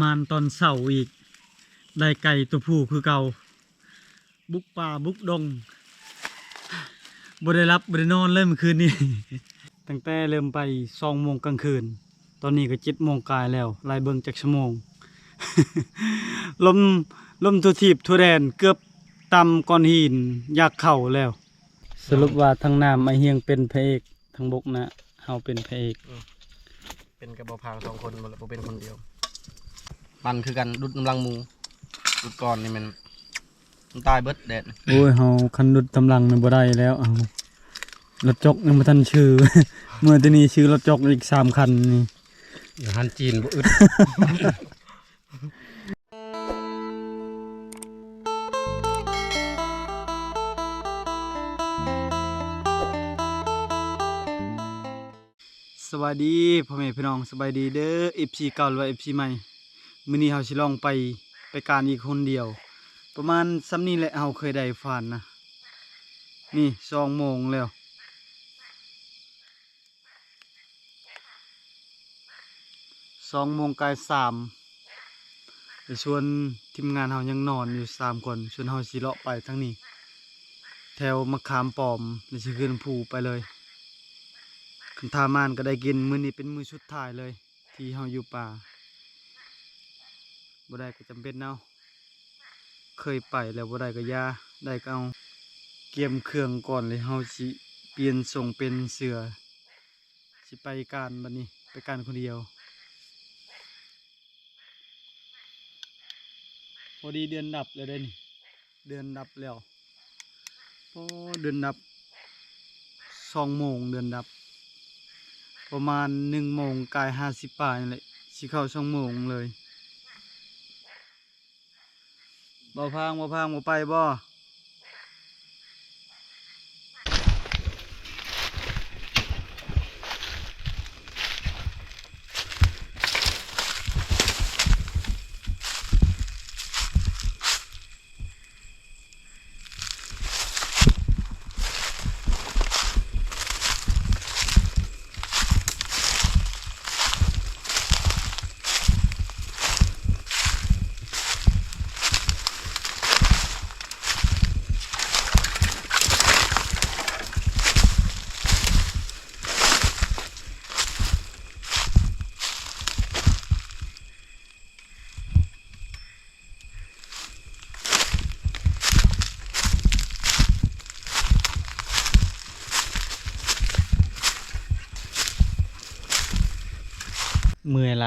มานตอนเสาร์อีก ได้ไก่ตัวผู้คือเก่า บุกป่าบุกดงบ่ได้รับบ่ได้นอนเลยเมื่อคืนนี้ ตั้งแต่เริ่มไปสองโมงกลางคืน ตอนนี้ก็เจ็ดโมงกายแล้วไล่เบิ่งจากชั่วโมง ลมลมทัวทีบทัวแดนเกือบตำก้อนหินอยากเข่าแล้ว สรุปว่าทั้งน้ำไอเฮียงเป็นพระเอกทั้งบกนะเฮาเป็นพระเอก เป็นกระบอกพางสองคนบ่บ่เป็นคนเดียว มันคือกันดุดน้ำลังหมูดุดก่อนนี่มันมันตายเบิดแดดโอ้ยเฮาคันดุดตำลังนี่บ่ได้แล้วเอารถจกยังบ่ทันชื่อ เมื่อแตนี้ชื่อรถจกอีกสามคันนี่อาหารจีนบ่อึดสวัสดีพ่อแม่พี่น้องสบายดีเด้อ FC เก่าหรือว่า FC ใหม่ มื้อนี้เฮาสิลองไปไปการอีกคนเดียว ประมาณซ้ำนี้แหละเฮาเคยได้ฝันนะ นี่2โมงแล้วสองโมงกายสามเดี๋ยวชวนทีมงานเฮายังนอนอยู่สามคนชวนเฮาสิเลาะไปทั้งนี้ แถวมะขามปอมแล้วสิขึ้นภูไปเลยคันทามานก็ได้กินมื้อนี้เป็นมื้อสุดท้ายเลย ที่เฮาอยู่ป่า บ่ได้ก็จำเป็นเอาเคยไปแล้วบ่ได้ก็ยาได้ก็เอาเกียมเครื่องก่อนเลยเฮาสิเปลี่ยนทรงเป็นเสือสิไปการบัดนี้ไปการคนเดียวพอดีเดือนดับแล้วเด้นี่เดือนดับแล้วพอเดือนดับสองโมงเดือนดับ ประมาณหนึ่งโมงกายห้าสิบป่ายนี่แหละสิเข้าช่องโมงเลย บ่พางบ่พางบ่ไปบ่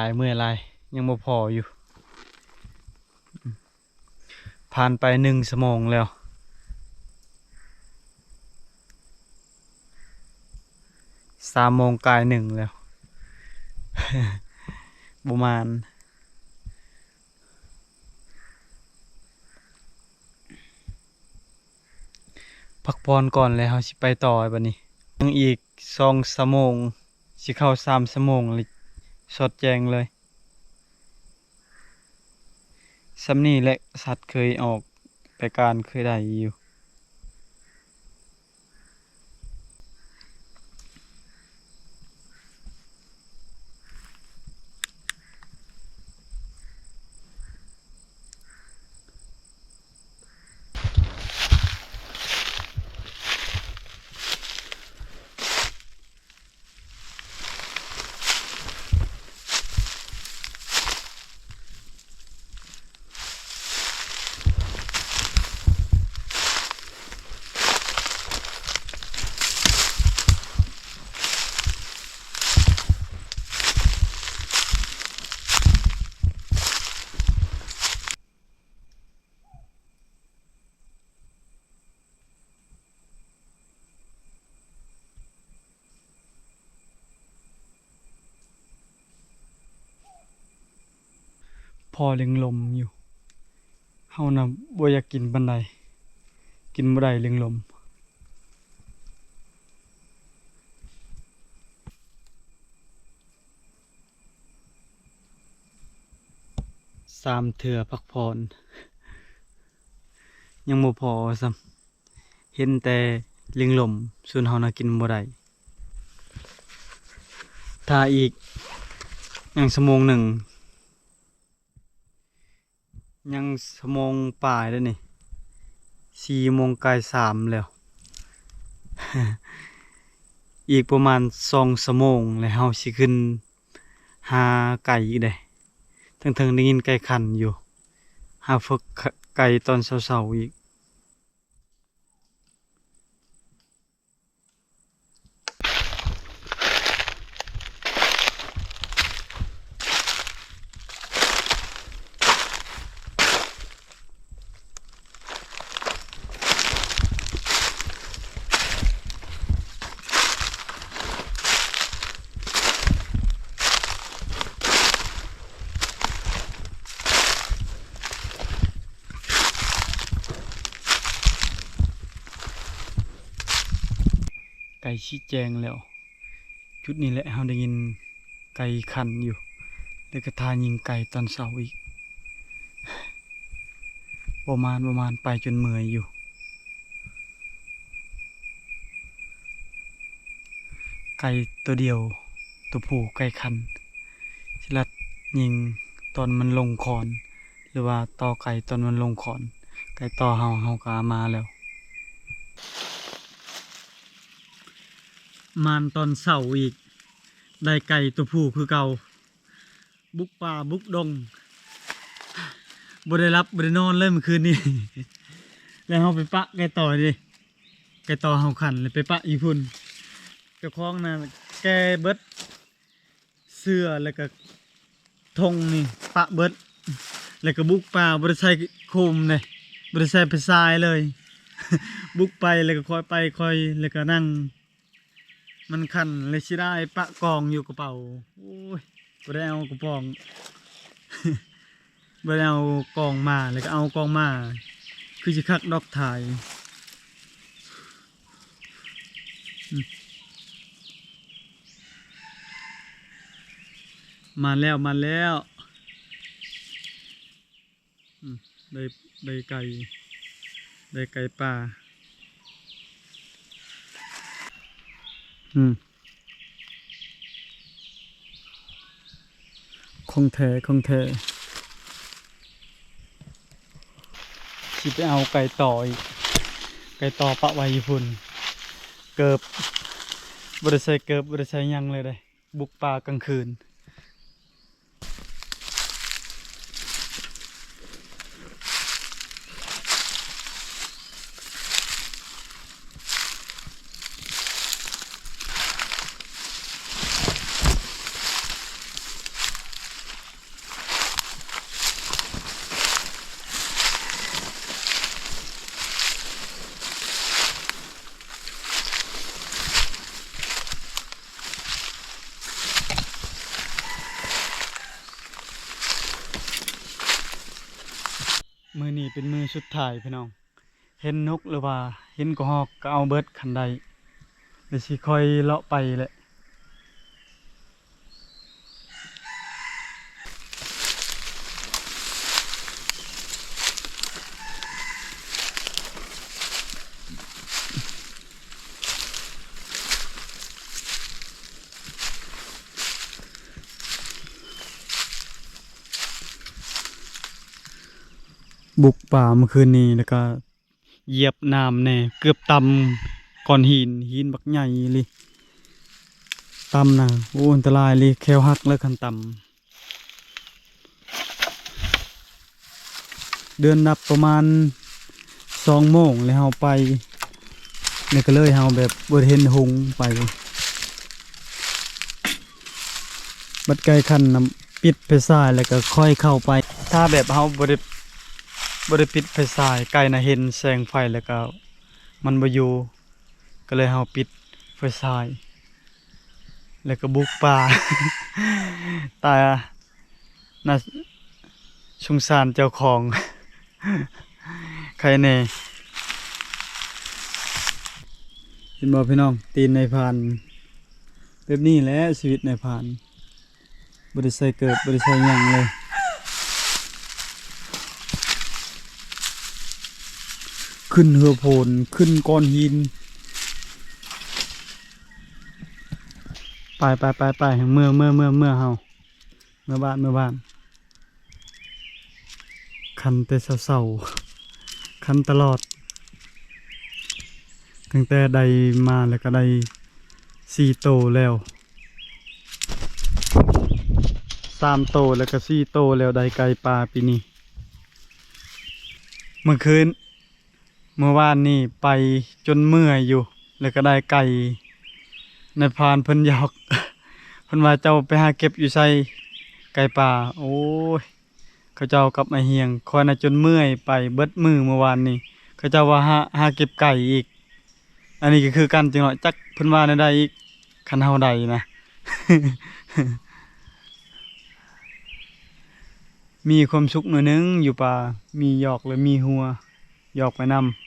ายเมื่อยหลายยังบ่พออยู่ ผ่านไปหนึ่งชั่วโมงแล้ว สามโมงกายหนึ่งแล้วประมาณพักผ่อนก่อนแล้วเราสิไปต่อบัดนี้ยังอีกสองชั่วโมงสิเข้าสามชั่วโมงเลย สดแจงเลยซ้ำนี่แหละสัตว์เคยออกไปการเคยได้อยู่ พอเล็งลมอยู่เฮานะบ่อยากกินบันไดกินบ่ได้เล็งลมสามเถื่อพักพรยังบ่พอซ้ำเห็นแต่เล็งลมส่วนเฮานะกินบ่ได้ถ้าอีกอย่างชั่วโมงหนึ่ง ยังสมงป่ายแล้วนี่สี่โมงกายสามแล้ว อีกประมาณสองสมงแล้วเฮาสิขึ้นหาไก่อีกได้ทั้งๆได้ยินไก่ขันอยู่หาฝึกไก่ตอนเช้าๆอีก ชี้แจงแล้ว จุดนี้แหละเราได้ยินไก่ขันอยู่แล้วก็ทายิงไก่ตอนเช้าอีกประมาณประมาณไปจนเมื่อยอยู่ ไก่ตัวเดียว ตัวผู้ไก่ขันสิลัดยิงตอนมันลงคอน หรือว่าต่อไก่ตอนมันลงคอน ไก่ต่อเฮาเฮากามาแล้ว มานตอนเสาร์อีก ได้ไก่ตัวผู้คือเก่า บุกป่าบุกดงบ่ได้รับบ่ได้นอนเลยเมื่อคืนนี้ แล้วเฮาไปปะไก่ต่อดิไก่ต่อเฮาขันเลยไปปะอีพุ่นเจ้าของน่ะแกเบิดเสื้อแล้วก็ธงนี่ปะเบิด แล้วก็บุกป่าบ่ได้ใส่โคมเลยบ่ได้ใส่ไปทรายเลย บุกไปแล้วก็คอยไปคอยแล้วก็นั่ง มันคันเลยสิได้ปะกองอยู่กระเป๋าโอ้ยบ่ได้เอากระป๋องบ่ได้เอากองมาแล้วก็เอากองมา คือสิคักดอกถ่ายมาแล้วมาแล้วได้ได้ไก่ได้ไก่ป่า อืม คงเธอคงแท้สิไปเอาไก่ต่ออีก ไก่ต่อปะไว้ญี่ปุ่น เกิบบริษัทเกิบบริษัทยังเลยเลยบุกป่ากลางคืน สุดท้ายพี่น้อง เห็นนกหรือว่าเห็นกระหอกก็เอาเบิดคันใดเดี๋ยวสิคอยเลาะไปแหละ ป่าเมื่อคืนนี้แล้วก็เหยียบน้ำแน่เกือบตำก้อนหินหินบักใหญ่เลยตำนะโอ้อันตรายเลยแควหักแล้วคันตำเดินนับประมาณสองโมงแล้วเฮาไปนี่ก็เลยเฮาแบบบริเห็นหงไป บัดไกลคันนำปิดไปซ้ายแล้วก็ค่อยเข้าไป ถ้าแบบเฮาบริ บริปิดไฟฉายไกลนะเห็นแสงไฟแล้วก็ มันบ่อยู่ก็เลยเฮาปิดไฟฉาย แล้วก็บุกป่า ตาน่าสงสารเจ้าของ ใครแน่เห็นบ่พี่น้อง ตีนในพรานแบบนี้แหละชีวิตในพรานบ่ได้ใส่เกิดบ่ได้ใส่ยังเลย ขึ้นเหือโผนขึ้นก้อนหิน ไปไปไปไปเมื่อเมื่อเมื่อเมื่อเฮาเมื่อบ้านเมื่อบ้าน คันแต่เศร้าๆคันตลอด ตั้งแต่ใดมาแล้วก็ได้สี่โตแล้วสามโตแล้วก็สี่โตแล้วได้ไก่ปลาปีนี้เมื่อคืน เมื่อวานนี่ไปจนเมื่อยอยู่ แล้วก็ได้ไก่ในพานเพิ่นหยอกเพิ่นว่าเจ้าไปหาเก็บอยู่ใส่ไก่ป่า โอ้ยเขาเจ้ากับไอเฮียงคอยนะจนเมื่อยไปเบิดมือเมื่อวานนี่เขาเจ้าว่าหาหาเก็บไก่อีก อันนี้ก็คือกันจังหน่อยจักเพิ่นว่าในใดอีกคันเฮาใดนะ มีความสุขหน่อยนึงอยู่ป่ามีหยอกและมีหัวหยอกไปนำ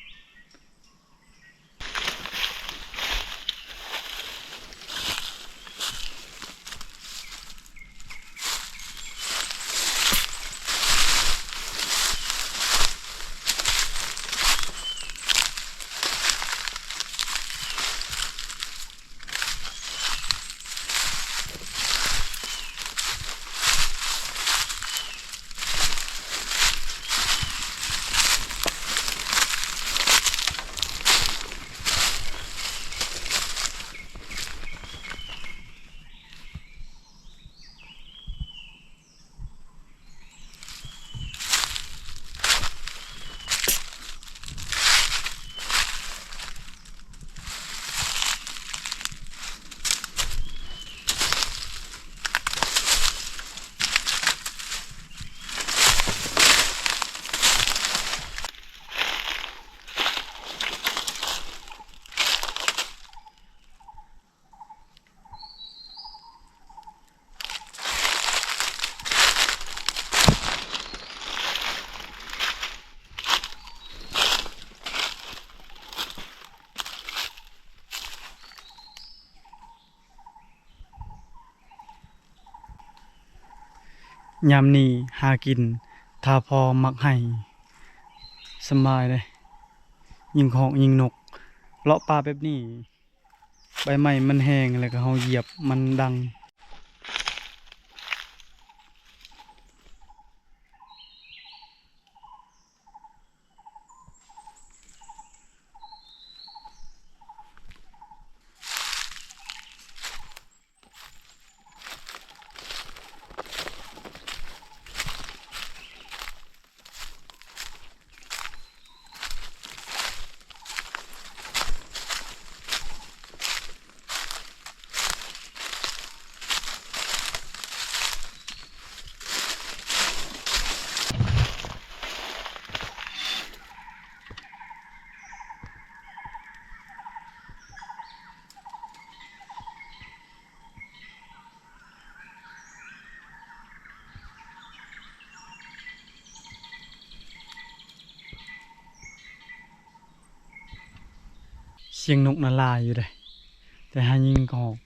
ยามนี้หากินทาพอมักให้สบายเลย ยิงของยิงนก เลาะปลาแบบนี้ ใบไม้มันแห้งแล้วก็เขาเหยียบมันดัง เสียงนกนาลายอยู่เลยแต่หายิงก็อก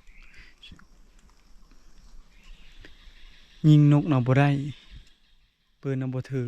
ยิงนกน่ะบ่ได้ปืนน่ะบ่ถือ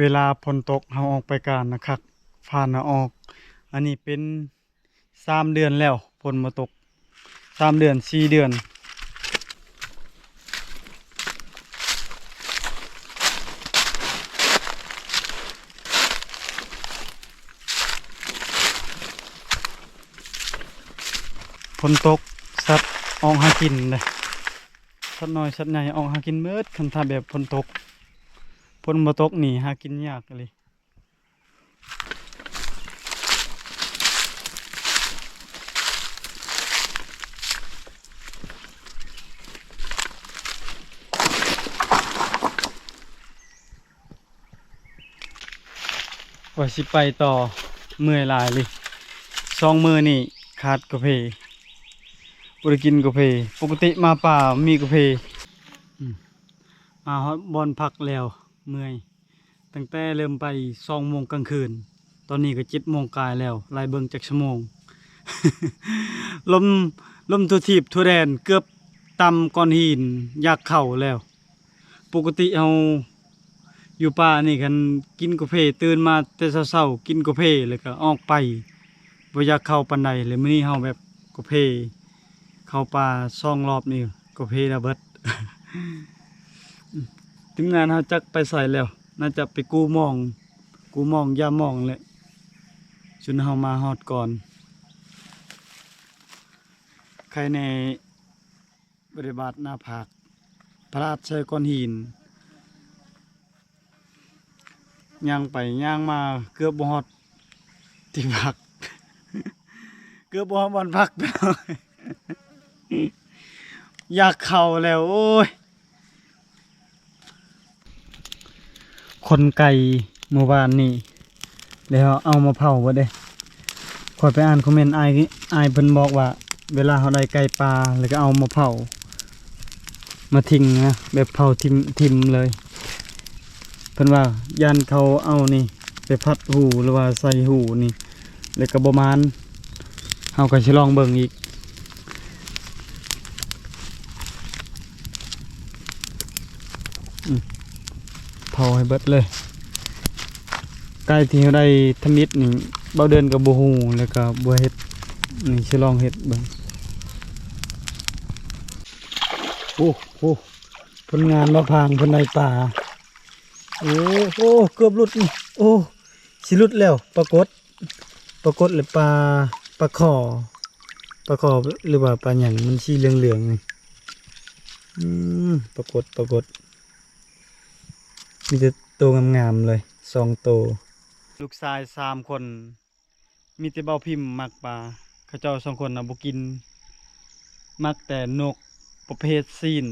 เวลาฝนตกเฮาออกไปการนะครับผ่านออก อันนี้เป็นสามเดือนแล้วฝนมาตกสามเดือนสี่เดือนฝนตกสัตว์ออกหากินเลยสัตว์น้อยสัตว์ใหญ่ออกหากินเบิดคันถ้าแบบฝนตก ฝนบ่ตกนี่หากินยากเลยว่าสิไปต่อเมื่อยลายเลยสองมือนี่ขาดกระเพบ่ได้กินกาแฟปกติมาป่ามีกาแฟมาฮอดบอนพักแล้ว เมื่อยตั้งแต่เริ่มไป2โมงกลางคืน ตอนนี้ก็7โมงกายแล้วไล่เบิ่งจักชั่วโมง ลมลมทั่วทิพย์ทั่วแดนเกือบตำก้อนหินอยากเข้าแล้ว ปกติเฮาอยู่ป่านี่กันกินกาแฟตื่นมาแต่เช้าๆกินกาแฟแล้วก็ออกไปบ่อยากเข้าปานใดเลยมื้อนี้เฮาแบบกาแฟเข้าป่าซ่องรอบนี่กาแฟระเบิด ทีมงานเฮาจักไปใส่แล้ว น่าจะไปกู้มอง กู้มองยามองแหละจนเฮามาฮอดก่อน ใครในบริบาทหน้าผากพระราชใช้ก้อนหินย่างไปย่างมาเกือบบอดที่พัก เกือบบอดบอนพักไปแล้วอยากเข้าแล้ว โอ้ย คนไก่เมื่อวานนี่แล้วเอามาเผาบ่ได้คอยไปอ่านคอมเมนต์ไอายอายเพิ่นบอกว่า เวลาเขาได้ไก่ปลาแล้วก็เอามาเผา มาทิ้งนะแบบเผาทิมทิมเลย เพิ่นว่ายันเขาเอานี่ ไปพัดหูหรือว่าใส่หูนี่ แล้วก็บ่มานเฮาก็สิลองเบิ่งอีก เผาให้เบิดเลยไก่ที่เขาได้ทมิดนี่เบาเดินกับบ่ฮู้แล้วก็บ่เฮ็ดนี่สิลองเฮ็ดเบิ่งโอ้โหผลงานมาพางผลในป่าโอ้โอ้เกือบหลุดนี่โอ้สิหลุดแล้วปรากฏปรากฏเลยปลาปลาขอปลาขอหรือว่าปลาหยังมันสีเหลืองๆนี่อืมปรากฏปรากฏ มีแต่ตัวงามๆเลยสองตัวลูกชายสามคน มีแต่เบาพิมพ์มักปลาเขาเจ้าสองคนนะบุกิน มักแต่นกประเภทซีน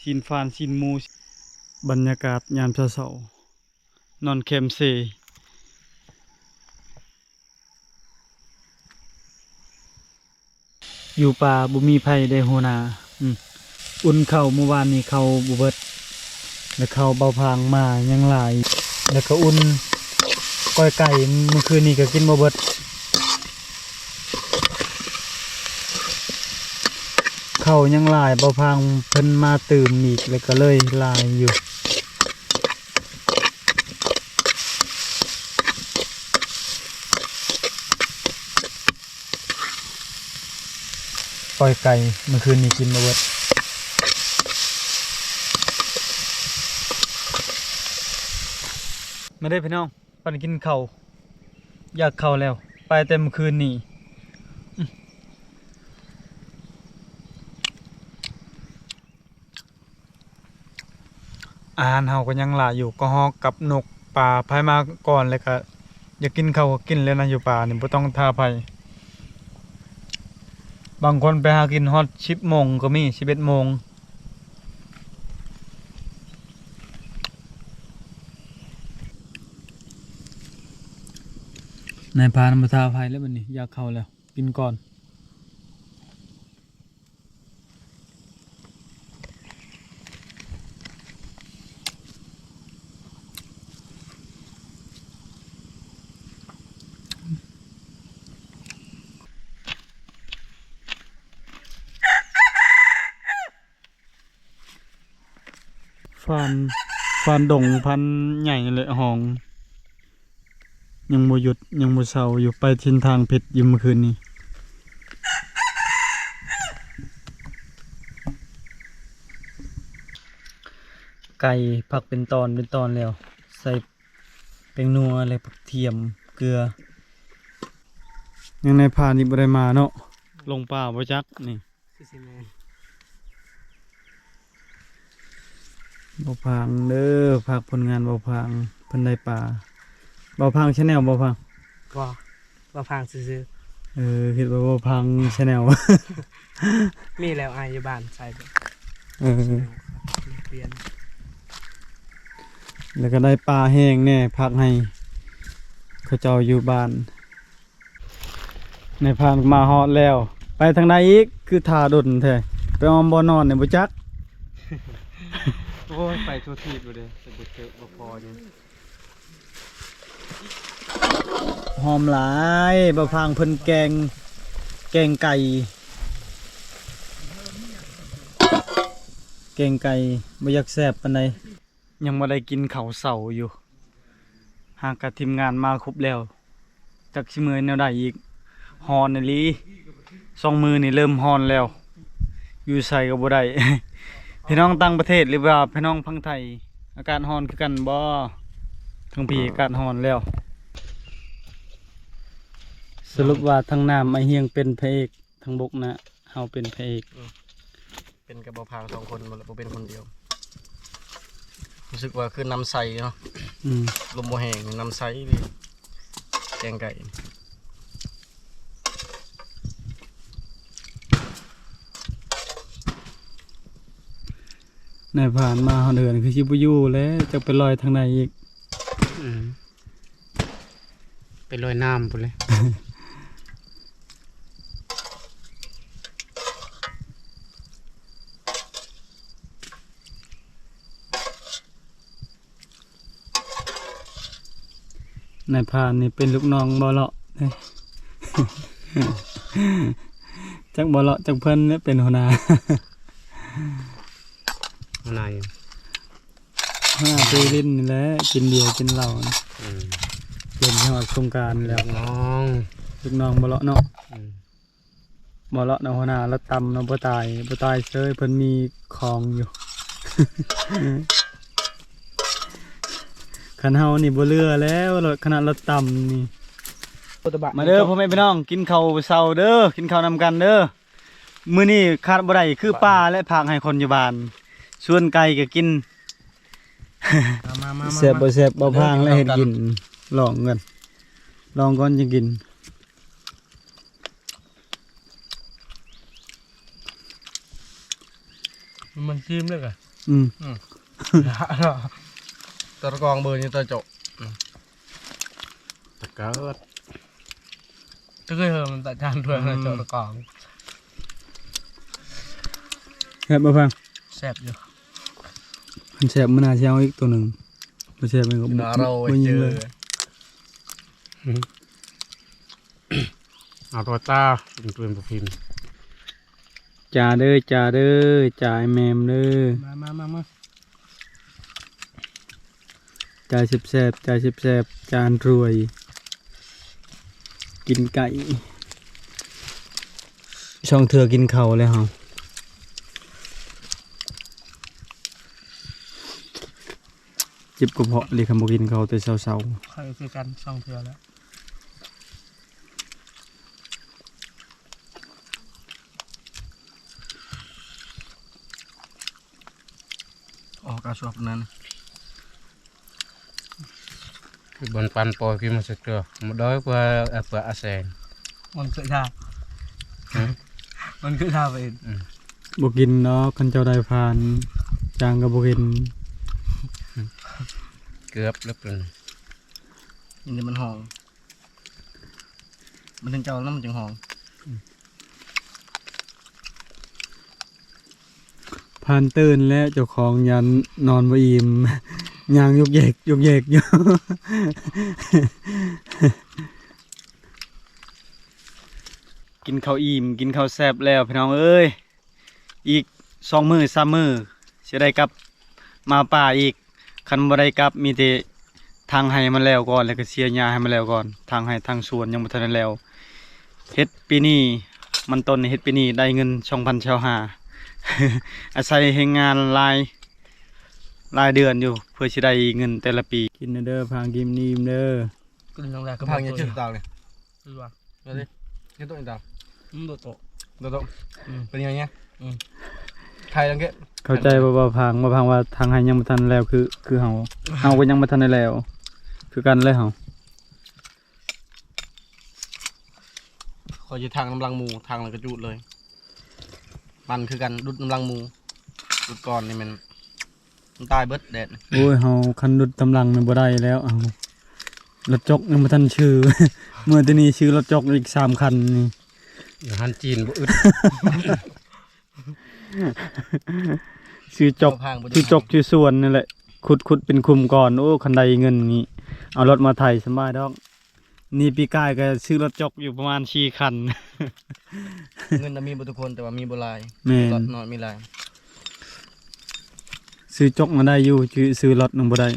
ซีนฟานซีนมู บรรยากาศยามเช้าๆนอนเคมเซอยู่ป่าบุมีภัยได้โหนา อุ่นเข้าเมื่อวานนี้เขาบุเบิด แล้วเขาเบาพางมายังหลาย แล้วก็อุ่นก้อยไก่เมื่อคืนนี้ก็กินบ่เบิดเขายังหลายบ่พังเพิ่นมาตื่มอีกแล้วก็เลยหลายอยู่ปล่อยไก่เมื่อคืนนี้กินมาเบิด มาได้พี่น้องปันกินเขาวอยากเข้าแล้ว ไปเต็มคืนนี้อาหารเฮาก็ยังหลายอยู่ก็ฮอกกับนกป่าภายมาก่อนเลยก็อยากกินเขาก็กินแล้วนะอยู่ป่านี่บ่ต้องท่าภัยบางคนไปหากินฮอด10โมงก็มี11โมง นายพานมาทาภัยแล้วบัดนี้อยากเข้าแล้ว กินก่อนฟานฟานดงพันใหญ่เลยหอง ยังบ่หยุดยังบ่เศร้าอยู่ไปทินทางเพชรอยู่เมื่อคืนนี้ไก่ผักเป็นตอนเป็นตอนแล้ว ใส่เป็นนัวอะไรผักเทียมเกลือ ยังในพานี่บ่ได้มาเนาะลงป่าบ่จักนี่คือสิแม่บ่พังเด้อพักผลงานบ่พังเพิ่นได้ป่า บ่พังชาแนลบ่พังว่าว่าพังซื้อเออคิดว่าบ่พังชาแนลๆมีแล้วอายอยู่บ้านใส่ไปเออเปลี่ยนแล้วก็ได้ปลาแห้งแน่พักให้เขาเจ้าอยู่บ้าน ในพานมาฮอดแล้ว ไปทางใดอีกคือทาดนแท้ไปออมบ่นอนเนี่ยบ่จักโอ้ยไปทั่วทีบเลยแต่บ่เจอบ่พออยู่ หอมหลายบ่พางเพิ่นแกง แกงไก่ แกงไก่บ่อยากแซ่บปานใดยังบ่ได้กินข้าวเช้าอยู่ หากกับทีมงานมาครบแล้ว จักสิมื้อแนวใดอีกฮอนอีหลีสองมือนี่เริ่มฮอนแล้ว อยู่ใส่ก็บ่ได้ พี่น้องต่างประเทศหรือว่าพี่น้องพังไทย อากาศฮอนคือกันบ่ทั้งพี่อากาศฮอนแล้ว สรุปว่าทั้งน้ำไอเฮียงเป็นพระเอกทั้งบกนะเฮาเป็นพระเอกเป็นกระบอกพางสองคนบ่บ่เป็นคนเดียว รู้สึกว่าคือน้ำใสเนาะอืมลมบ่แห้งน้ำใสดีแกงไก่นายผ่านมาเฮาเดินคือสิบ่อยู่แล้วจะไปลอยทางไหนอีกอืมไปลอยน้ำพุ่นเลย นายผ่านนี่เป็นลูกน้องบ่เลาะเด้จักบ่เลาะจักเพิ่นเนี่ยเป็นหัวหน้าข้างในหัวหน้าไปลิ้นนี่แหละกินเบียร์กินเหล้านะอืมเล่นจังหวัดสงกรารนี่แหแล้ล้ววน้องลูกน้องบ่เลาะเนาะอืมบ่เลาะเนาะหัวหน้าแล้วตำเนาะบ่ตายบ่ตายเซยเพิ่นมีของอยู่ คันเฮานี่บ่เลือแล้วรถขนาดรถต่ำนี่ มาเด้อพ่อแม่พี่น้องกินข้าวเช้าเด้อกินข้าวนำกันเด้อมื้อนี้ขาดบ่ได้คือป้าและผักให้คนอยู่บ้านส่วนไก่ก็กินมามาแซ่บบ่แซ่บบ่พางและเฮ็ดกินลองกันลองก่อนจะกินมันชิมเลยอะอืม ตะกองเบอร์นี่ตะโจตะเกิดจะเคยเห็นมันตะจานด้วยนะโจตะกองแซ่บบ่พังแซ่บอยู่มันแซ่บมันน่าสิเอาอีกตัวหนึงบ่แซ่บมันก็บ่นาเราบ่ยิเจงอเลยเอาตัวตาเป็นปืนประพิมพ์จ่าเด้อจ่าเด้อจ่าไอ้แมมเด้อมามามามา จ่าแซ่บๆจ่าแซ่บๆจานรวย กินไก่ ช่องเถื่อกินข้าวแล้วเฮาจิบกระเพาะเลยคำบอกกินข้าวแต่เช้าใครคือกันสองเทือแล้วออกกระสอบนั้น คือบนปันปอยคือมาสักเกลือมาด้อยกว่าเอาเปลือกอาแสงมันคือท่าฮะมันคือท่าไปเองๆบอกกินเนาะคันเจ้าได้ผ่านจางก็บอกกิน เกือบแล้วเป็นอันนี้มันหอง มันถึงเจ้าแล้วมันจึงหองผ่านตื่นแล้วเจ้าของยันนอนบ่อิ่ม ยางยกเยกยกเยกอยู่กินข้าวอิ่มกินข้าวแซ่บแล้วพี่น้องเอ้ยอีกสองมือสามมือจะได้กลับมาป่าอีกคันบ่ได้กลับมีแต่ทางให้มันแล้วก่อนแล้วก็เสียหญ้าให้มันแล้วก่อน ทางให้ทางสวนยังบ่ทันแล้วเฮ็ดปีนี้มันต้นเฮ็ดปีนี้ได้เงิน2,000ชาวหาอาศัยแรงงานราย รายเดือนอยู่ เพื่อสิได้เงินแต่ละปี กินเด้อพางกินนิ่มเด้อกินตรงแรกก็พังยังชื่อตาเลยคือว่าเดี๋ยวดิยังตัวอีกตาอืมโดดโตะเดี๋ยวตัวอืมเป็นยังไงเนี่ยอืมใครลังเกะเข้าใจบ่บ่พังบ่พังว่าทางให้ยังบ่ทันแล้วคือ คือเฮาเฮาก็ยังบ่ทันได้แล้ว คือกันเลยเฮาคอยอยู่ทางน้ำลังหมูทางเลยกระจุดเลย มันคือกันดุดน้ำลังหมูดุดก่อนนี่มัน มันตายเบิดแดดโอ้ยเฮาคันดุดตำลังนี่บ่ได้แล้วเอารถจกยังบ่ทันชื่อ เมื่อแตนี้ชื่อรถจกอีกสามคันนี่อาหารจีนบ่อึดชื่อจกเอาพางบ่ได้ชื่อจกชื่อส่วนนี่แหละขุดขุดเป็นคุมก่อนโอ้คันใดเงินนี้เอารถมาไถสบายดอก นี่ปีกายก็ซื้อรถจกอยู่ประมาณ4คัน เงินน่ะมีบ่ทุกคนแต่ว่ามีบ่หลายแม่นรถน้อยมีหลาย ซื้อจกมาได้อยู่ชื่อซื้อรถนึงบ่ได้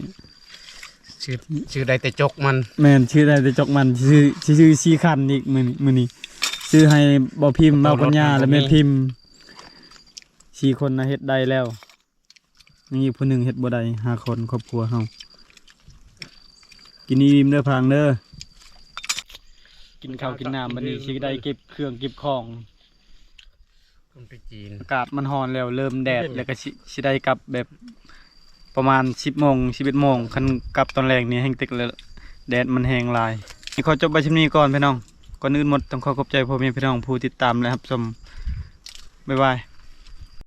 ชื่อชื่อใดแต่จกมัน แม่นชื่อได้แต่จกมันชื่อชื่อชื่อสี่คันอีกมื้อนี้มื้อนี้ซื้อให้บ่พิมพ์บ่ปัญญาและแม่พิมพ์สี่คนน่ะเฮ็ดได้แล้วยังอีกผู้หนึงเฮ็ดบ่ได้ห้าคนครอบครัวเฮากินอิ่มเด้อพางเด้อกินข้าวกินน้ำบัดนี้สิได้เก็บเครื่องเก็บของ คนไปจีนอากาศมันร้อนแล้วเริ่มแดดแล้วก็สิสิได้กลับแบบประมาณ 10โมง11โมงคันกลับตอนแรกนี่แห้งตึกแล้วแดดมันแห้งหลายนี่ขอจบไปชิมนี้ก่อนพี่น้องก่อนอื่นหมดต้องขอขอบใจพ่อแม่พี่น้องผู้ติดตามและรับชมบ๊ายบาย